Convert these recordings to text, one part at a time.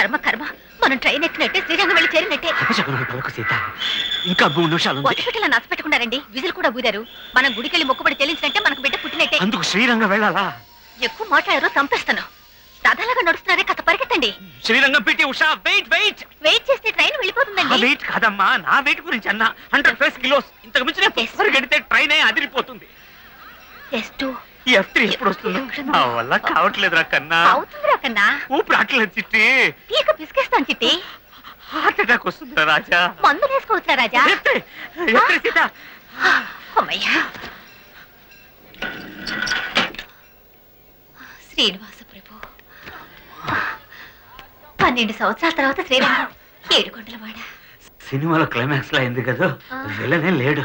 కర్మ కర్మ. మనం ట్రైన్ ఎక్కినట్టే శ్రీరంగం వెళ్ళి చేరినట్టే. సీత. ఇంకా మూడు నిమిషాలు హాస్పిటల్ నచ్చ పెట్టుకున్నారండి విజిల్ కూడా బూదారు మనం గుడికెళ్ళి మొక్కుబడి చెల్లించినట్టే మనకు బిడ్డ పుట్టినట్టే. అందుకు శ్రీరంగం వెళ్ళాలా? ఎక్కువ మాట్లాడారో చంపేస్తాను రథాలుగా నడుస్తున్నారే కథ పరిగెత్తండి. శ్రీరంగం పెట్టి ఉషా వెయిట్ వెయిట్. వెయిట్ చేస్తే ట్రైన్ వెళ్ళిపోతుందండి. వెయిట్ కాదమ్మా నా వెయిట్ గురించి అన్నా. Hundred plus kilos. ఇంతకు మించిన. పరిగెడితే ట్రైన్ అదిరిపోతుంది. జస్ట్ ఈ ఎఫ్ త్రీ ఎప్పుడు వస్తుందో? నా వల్ల కావట్లేదురా కన్నా. అవుతుందిరా కన్నా. ఊపిరి ఆటలేదు చిట్టి. పీక పిసికేస్తాను చిట్టి. హార్ట్ అటాక్ వస్తుందిరా రాజా. మందు వేసుకోవచ్చురా రాజా. సీత. అమ్మయ్యా శ్రీనివాస ప్రభు. పన్నెండు సంవత్సరాల తర్వాత శ్రీరంగం ఏడు కొండల వాడ సినిమాలో క్లైమాక్స్లో అయింది కదా. వెళ్ళనే లేడు.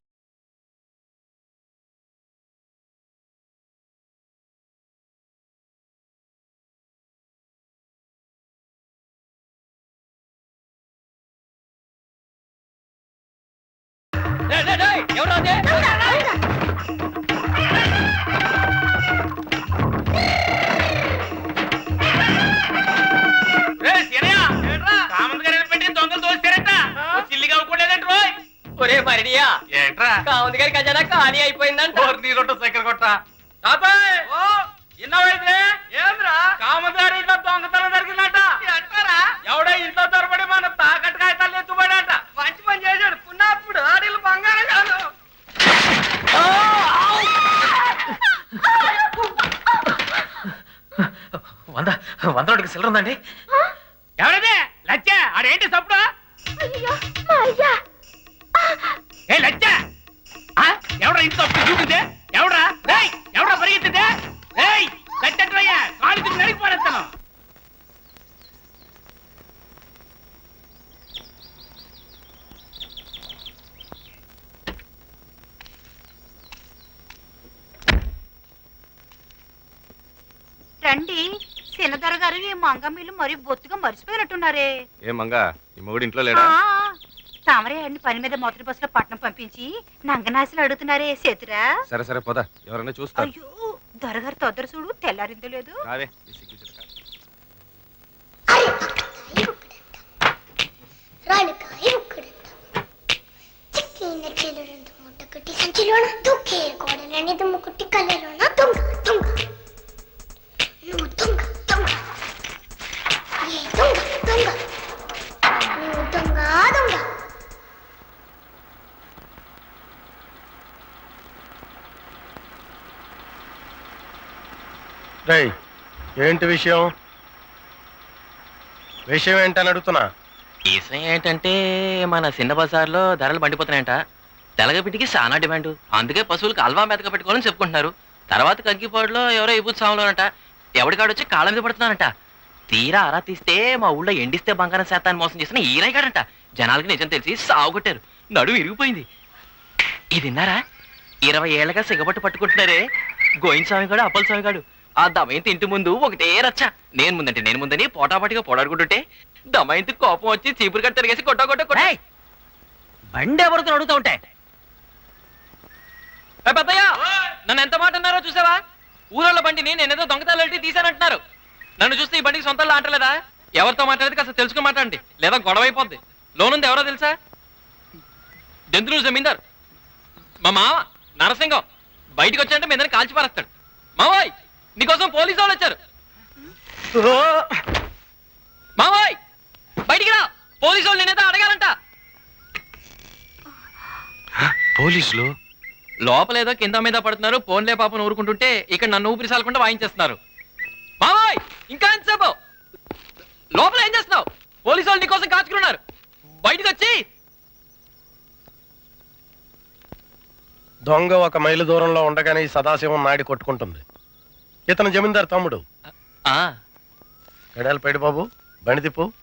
ఒరే మరిడియా ఏంట్రా? కావుంది గారి ఖజానా ఖాళీ అయిపోయిందంట. నీ రొట్ట సైకిల్ కొట్ట ఏంద్రా? కామదారి ఇంట్లో దొంగతనం జరిగిందంట అంటారా ఎవడో ఇంట్లో దొరబడి మన తాకట్టు కాగితాలు ఎత్తుబడట మంచి పని చేశాడు పున్నప్పుడు ఆడిలు బంగారం కాదు వంద వంద రోడ్డుకి సిల్లర్ ఉందండి. ఎవరదే లచ్చ ఆడేంటి సప్పుడు? ఏ లచ్చ? ఎవడ్రా ఇంట్లో అప్పుడు చూపిందే ఎవడ్రా? ఏయ్ ఎవడ్రా పరిగెత్తిందే ఏయ్ లచ్చయ్యా కాలు తిరిగి నడికి పడేస్తాను రండి. సినదర గారు ఈ మంగమ్మీలు మరి బొత్తుగా మర్చిపోయినట్టున్నారే. ఏ మంగ ఈ మొగుడు ఇంట్లో లేడా? తామరే అండి పని మీద మొదటి బస్సులో పట్నం పంపించి నంగనాశలు అడుగుతున్నారే చేతురా సరే సరే పోదా. ఎవరైనా చూస్తారు. అయ్యో దొరగారు తొద్దరు చూడు తెల్లారిందో లేదు. సంచిలోన తుక్కే గోడలని దుమ్ము కుట్టి కళ్ళలోన దొంగ దొంగ దొంగ దొంగ దొంగ ఏంటి విషయం? విషయం ఏంటని అడుగుతున్నా? విషయం ఏంటంటే మన చిన్న బజార్లో ధరలు పండిపోతున్నాయంట తెలగపిటికి చాలా డిమాండ్. అందుకే పశువులకు అల్వా మెతక పెట్టుకోవాలని చెప్పుకుంటున్నారు. తర్వాత కంకిపాడులో ఎవరో ఇబుత్ సాంలోనంట ఎవడికాడొచ్చి కాళ్ళ మీద పడుతున్నారంట. తీరా ఆరా తీస్తే మా ఊళ్ళో ఎండిస్తే బంగారం శాతాన్ని మోసం చేసిన ఈరాయిగాడంట. జనాలకి నిజం తెలిసి సాగు కొట్టారు నడువు ఇరిగిపోయింది. ఇది విన్నారా ఇరవై ఏళ్ళగా సిగబట్టు పట్టుకుంటున్నారే. గోయిన్ స్వామి గాడు అప్పల స్వామి గాడు ఆ దమయంతి ఇంటి ముందు ఒకటే రచ్చ. నేను ముందంటే నేను ముందని పోటాపాటిగా పోడాడుకుంటుంటే దమయంతి కోపం వచ్చి చీపురు కట్ట తిరిగేసి కొట్ట కొట్ట కొట్ట. బండి ఎవరితో అడుగుతూ ఉంటే? ఏ పెద్దయ్య! నన్ను ఎంత మాట అన్నారో చూసావా? ఊరోళ్ళ బండిని నేనేదో దొంగతనాలు వెళ్ళి తీశానంటున్నారు. నన్ను చూస్తే ఈ బండికి సొంతల్లో ఆటలేదా ఎవరితో మాట్లాడేది కాస్త తెలుసుకుని మాట్లాడండి. లేదా గొడవ అయిపోద్ది. లోనుంది ఎవరో తెలుసా? దెందులూరు జమీందార్. మా మామ నరసింగం బయటికి వచ్చాడంటే మీ అందరిని కాల్చి పారేస్తాడు. మావాయ్ నీకోసం పోలీసు వాళ్ళు వచ్చారు. మావాయ్ బయటికి రా. పోలీసు వాళ్ళు నేనేదో అడగాలంట. పోలీసులు? లోపల ఏదో కింద మీద పడుతున్నారు ఫోన్లే పాపను ఊరుకుంటుంటే ఇక్కడ నన్ను ఊపిరి సాలకుండా వాయించేస్తున్నారు. మావాయ్! ఇంకా ఎంతసేపు? లోపల ఏం చేస్తున్నావు? పోలీసు వాళ్ళు నీకోసం కాచుకున్నారు. బయటికి వచ్చి! దొంగ ఒక మైలు దూరంలో ఉండగానే ఈ సదాశివం నాడి కొట్టుకుంటుంది. ఇతను జమీందార్ తమ్ముడు. ఆ. పేడి బాబు బండి తిప్పు.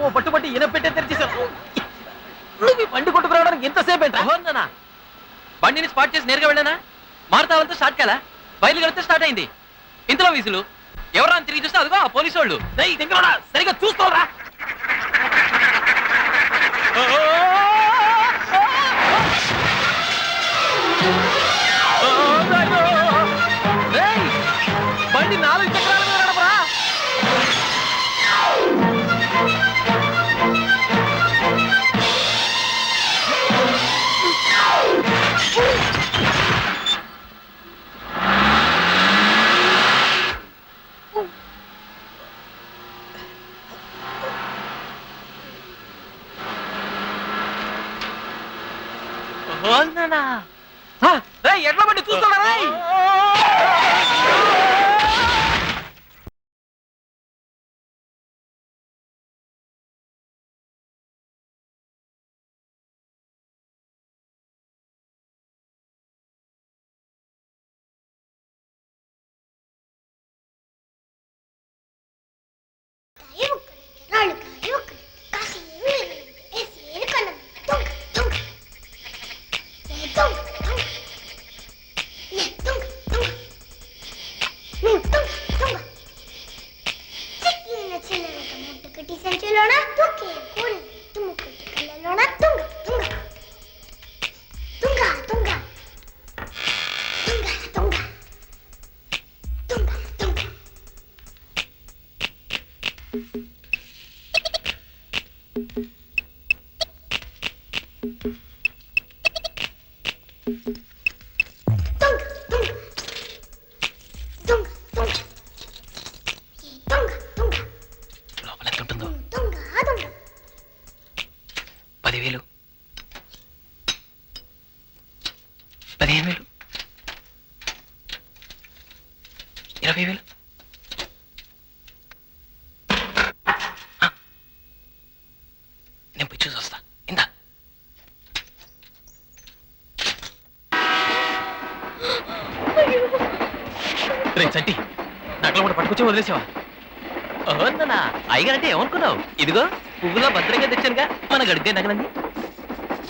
ఈయన పెట్టే తెరిచేసావు నువ్వు ఈ బండి కొట్టుకురావడానికి ఎంతసేపు ఏంటా బండిని స్పాట్ చేసి నేరుగా వెళ్ళానా? మారుతావాలతో స్టార్ట్ కదా బయలు కడితే స్టార్ట్ అయింది. ఇంతలో వీసులు ఎవరా తిరిగి చూస్తే అదిగో ఆ పోలీసు వాళ్ళు. సరిగ్గా చూసుకోరా? Varlık. ఇరవై వేలు. నేను పోయి చూసి వస్తా. ఇందా. రే చంటి. నగలు కూడా పట్టుకొచ్చి వదిలేసావా? ఓందనా అయ్యగారంటే ఏమనుకున్నావు? ఇదిగో పువ్వులో భద్రంగా తెచ్చానుగా. మన గడిగే నగలన్నీ.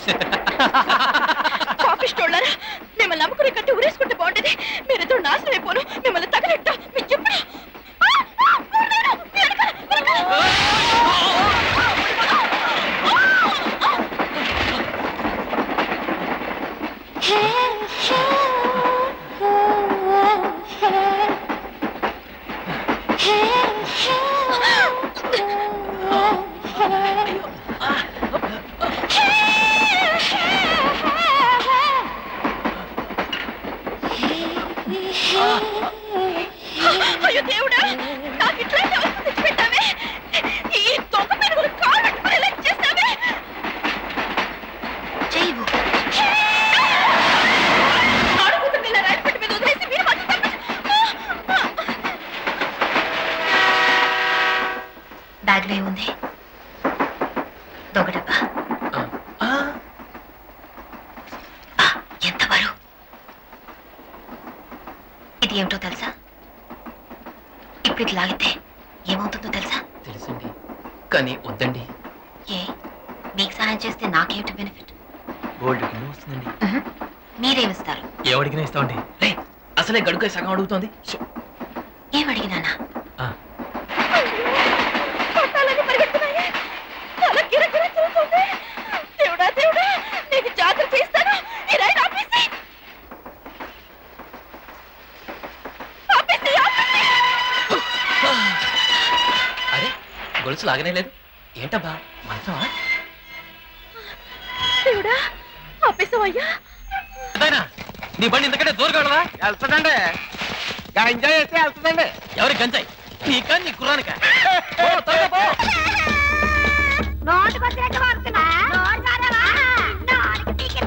పాపిష్టోళ్ళారా మిమ్మల్ని నమ్ముకునే కంటే ఉరేసుకుంటే బాగుంటది. మీరిద్దరు నాశనం అయిపోను మిమ్మల్ని అయ్యో దేవుడా నాకు ఇట్లా అవస్థ తెచ్చిపెట్టావే ఈ దొంగ మీద కూడా కాలు పెట్టుకుని ఇలా చేస్తావే చేయవు అడుగుతుంది ఇలా రైలు మీద వదిలేసి మీరు మాత్రం బ్యాగ్లో ఏముంది దొంగడబ్బా ఆ, ఆ, ఎంత బరువు ఇది ఏమిటో తెలుసా ఇప్పుడు ఇది లాగితే ఏమవుతుందో తెలుసా? తెలుసండి. కానీ వద్దండి. ఏ? మీకు సహాయం చేస్తే నాకేమిటి బెనిఫిట్? గోల్డ్ కింద వస్తుందండి. మీరేమిస్తారు ఎవడికినా ఇస్తామండి. రే అసలే గడుకై సగం అడుగుతోంది. షో. ఏం అడిగినానా ఆ, పట్టాలని పరిగెడుతున్నాయి తల గిరగిర తిరుగుతుంది దేవుడా దేవుడా నీకు జాగ్రత్త చేస్తాను ఈ రైలు ఆపేసి ఆపేసి ఆపేసి అరే గొలుసు లాగనే లేదు. ఏంటబ్బా? మంచమా? దేవుడా ఆపేసావయ్యా. అదేనా? నీ బండి ఇంతకంటే దూరంగా వెళ్తుందండి. ఎంజాయ్ చేస్తే వెళ్తుందండి. ఎవరి గంజాయి? నీకా నీ కుర్రానికా? పో, త్వరగా పో. నోటికి వచ్చినట్టు వాడుతున్నా నోరు పీకి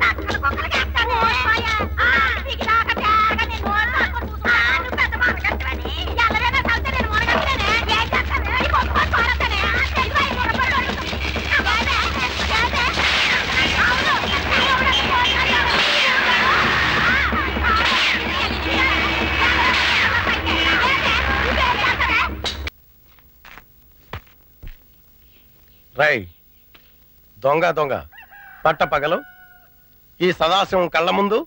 దొంగ దొంగ. పట్ట పగలు. ఈ సదాశివం కళ్ళ ముందు.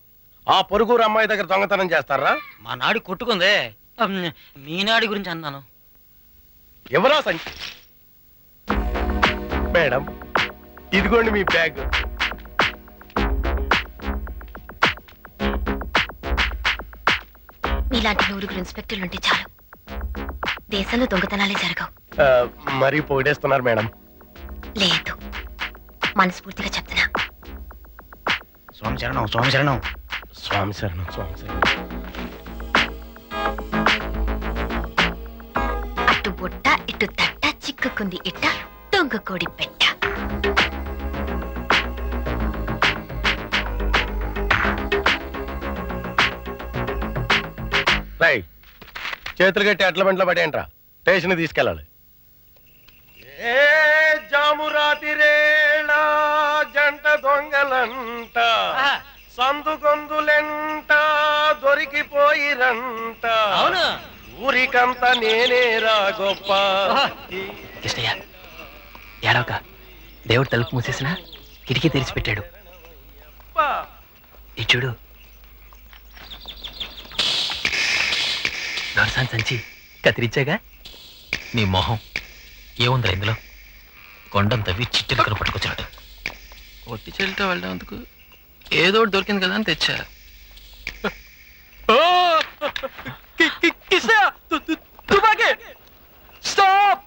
ఆ పొరుగురు అమ్మాయి దగ్గర దొంగతనం చేస్తారా? మా నాడి కొట్టుకుందే. మీ నాడి గురించి అన్నాను. ఎవరా సంచి మేడం ఇదిగోండి మీ బ్యాగ్. మీలాంటి నూరుగురు ఇన్స్పెక్టర్లు ఉంటే చాలు. దేశంలో దొంగతనాలే జరగవు. ఆ, మరీ పొగిడేస్తున్నారు మేడం. లేదు. మనస్ఫూర్తిగా చెప్తున్నా. స్వామి శరణం స్వామి శరణం. స్వామి శరణం స్వామి శరణం. అటు బుట్ట ఇటు తట్ట చిక్కుకుంది ఇట్ట దొంగ కోడి పెట్ట. రై చేతులు కట్టి అట్ల బంట్లో పడేయంట్రా స్టేషన్ తీసుకెళ్ళాలి. ఏ జామురాతిరేళ జంట దొంగలంట. సందుగొందులెంట దొరికిపోయిరంట. అవును. ఊరికంత నేనేరా గొప్ప. కృష్ణయ్య ఏడవక. దేవుడు తలుపు మూసేసిన కిటికీ తెరిచి పెట్టాడు ఈ చూడు. దొరసాన్ సంచి కత్తిరించాగా నీ మొహం ఏముందిరా ఇందులో? కొండం తవ్వి పట్టుకొచ్చినట్టు ఒట్టి చెల్లితో వెళ్ళేందుకు ఏదో ఒకటి దొరికింది కదా అని తెచ్చా. స్టాప్!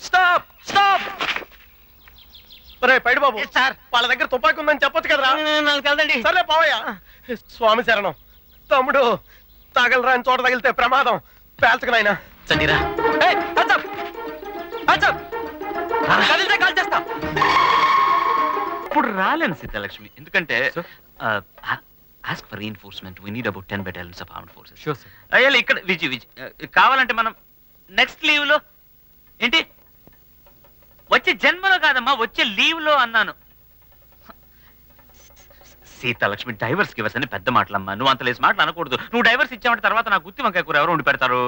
స్టాప్! స్టాప్! రే పైడి బాబు. సార్ వాళ్ళ దగ్గర తుపాకి ఉందని చెప్పొచ్చు కదరా. నాకు తెలదండి సర్లే పోవయ్యా. స్వామి శరణం. తమ్ముడు తగలరాని చోట తగిలితే ప్రమాదం. పేల్చకు నాయనా. సండిరా ఇప్పుడు రాలేను సీతాలక్ష్మి ఎందుకంటే ask for reinforcement we need about ten battalions of armed forces sure sir అయ్యాలి ఇక్కడ విజయ్ విజయ్ ఆ, కావాలంటే మనం నెక్స్ట్ లీవ్లో ఏంటి? వచ్చే జన్మలో కాదమ్మా వచ్చే లీవ్లో అన్నాను. సీతాలక్ష్మి డైవర్స్ గివర్స్ అని పెద్ద మాటలమ్మా. నువ్వు అంత లేసి మాటలు అనకూడదు. నువ్వు డైవర్స్ ఇచ్చావంటే తర్వాత నాకు గుత్తి వంకాయ కూర ఎవరు ఉండి పెడతారు?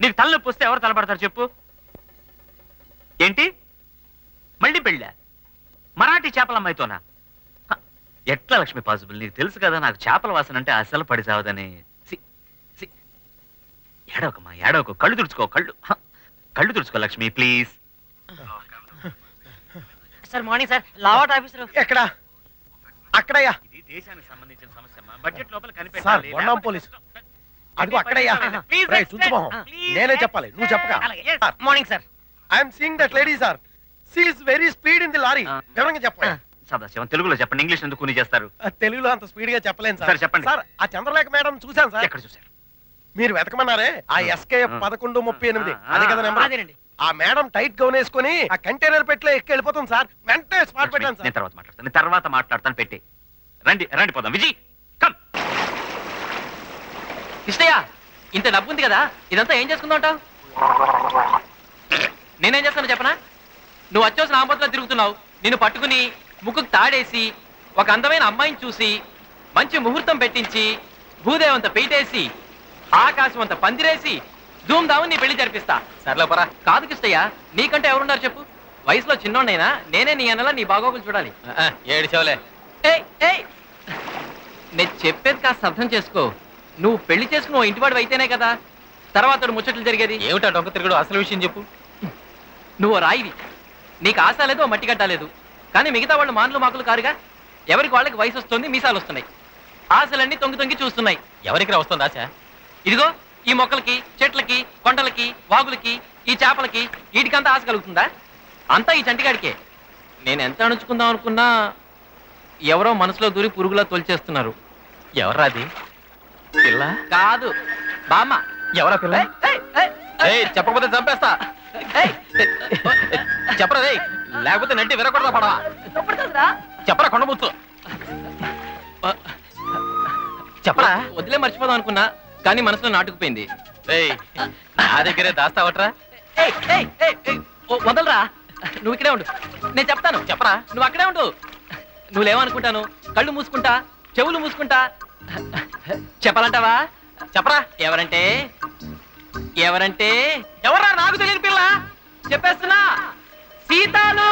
నీకు తలనొప్పి వస్తే ఎవరు తలపడతారు చెప్పు? ఏంటి? మళ్ళీ పెళ్ళా? మరాఠీ చేపల అమ్మాయితోనా? ఎట్లా లక్ష్మి పాసిబుల్? నీకు తెలుసు కదా నాకు చేపల వాసన అంటే అసలు పడి చావదని. C, C. ఏడవకమ్మా ఏడవకు. కళ్ళు తుడుచుకో కళ్ళు. కళ్ళు తుడుచుకో Lakshmi please. Sir morning sir. లావాట్ officer? ఎక్కడ? అక్కడయ్యా. ఇది దేశానికి సంబంధించిన సమస్య. బడ్జెట్ లోపల సార్, కనిపెట్టాలి పోలీస్. అదిగో అక్కడయ్యా. నేనే చెప్పాలి. నువ్వు చెప్పక. Morning sir. I'm seeing that lady sir she is very speed in the lorry ఆ. వివరంగా చెప్పండి సదాశివం తెలుగులో చెప్పండి ఇంగ్లీష్ ఎందుకు కూని చేస్తారు? తెలుగులో అంత స్పీడ్గా చెప్పలేను సరే, సార్ చెప్పండి. సార్ ఆ చంద్రలేఖ మేడం చూశాను సార్. ఎక్కడ చూశారు? మీరు వెతకమన్నారే? ఆ ఆ. ఎస్కే ఆ. పదకొండు ముప్పై ఎనిమిది. ఆ, అదే కదా ఆ, నెంబర్. అదేనండి. ఆ మేడం టైట్ గౌన్ వేసుకొని ఆ కంటైనర్ పెట్లో ఎక్కి వెళ్ళిపోతుంది సార్. వెంటనే స్పాట్ పెట్టాను నేను సార్ తర్వాత మాట్లాడతాను. నేను తర్వాత మాట్లాడతాను పెట్టి. రండి రండి పోదాం. విజయ్ కమ్ కృష్ణయ్య ఇంత డబ్బు ఉంది కదా? ఇదంతా ఏం చేసుకుందాం అంటావు? నేనేం చేస్తాను చెప్పనా? నువ్వు అత్యవసర ఆంబోతులో తిరుగుతున్నావు. నిన్ను పట్టుకుని ముక్కుకు తాడేసి ఒక అందమైన అమ్మాయిని చూసి మంచి ముహూర్తం పెట్టించి భూదేవంత పెయిటేసి ఆకాశం అంత పందిరేసి ధూమ్ ధామ్ నీ పెళ్ళి జరిపిస్తా. సర్లే పరా. కాదు కృష్ణయ్య నీకంటే ఎవరున్నారు చెప్పు? వయసులో చిన్నోడైనా నేనే నీ అన్నలా నీ బాగోగులు చూడాలి. ఏడు చెవలే నేను చెప్పేది కాస్త అర్థం చేసుకో. నువ్వు పెళ్ళి చేసుకుని ఓ ఇంటివాడు అయితేనే కదా. తర్వాత ముచ్చట్లు జరిగేది. ఏమిటా డొంక తిరుగుడు? అసలు విషయం చెప్పు. నువ్వు రాయివి. నీకు ఆశ లేదు మట్టి గడ్డ లేదు. కానీ మిగతా వాళ్ళు మాన్లు మాకులు కారుగా ఎవరికి వాళ్ళకి వయసు వస్తుంది మీసాలు వస్తున్నాయి. ఆశలన్నీ తొంగి తొంగి చూస్తున్నాయి. ఎవరికి వస్తుంది ఆశ? ఇదిగో ఈ మొక్కలకి చెట్లకి కొండలకి వాగులకి ఈ చేపలకి వీటికంతా ఆశ కలుగుతుందా? అంతా ఈ చంటిగాడికే. నేను ఎంత అణుచుకుందాం అనుకున్నా ఎవరో మనసులో దూరి పురుగులా తొలిచేస్తున్నారు. ఎవరా అది? పిల్ల? కాదు. బామ్మ. ఎవరా పిల్ల? ఏయ్ చెప్పకపోతే చంపేస్తా. ఏయ్, చెప్పరా రేయ్ లేకపోతే నడ్డి విరగొడదా పడవా. చెప్పరా కొండబుచ్చు చెప్పరా. వదిలే మర్చిపోదాం అనుకున్నా కానీ మనసులో నాటుకుపోయింది. ఏయ్ నా దగ్గరే దాస్తావట్రా. ఏయ్, ఏయ్, ఏయ్, ఏయ్, ఓ, వదలరా. నువ్వు ఇక్కడే ఉండు. నేను చెప్తాను. చెప్పరా. నువ్వు అక్కడే ఉండు. నువ్వులేమనుకుంటాను కళ్ళు మూసుకుంటా చెవులు మూసుకుంటా. చెప్పాలంటావా? చెప్పరా. ఎవరంటే? ఎవరంటే ఎవరా నాకు తెలియని పిల్ల. చెప్పేస్తున్నా. సీతాలు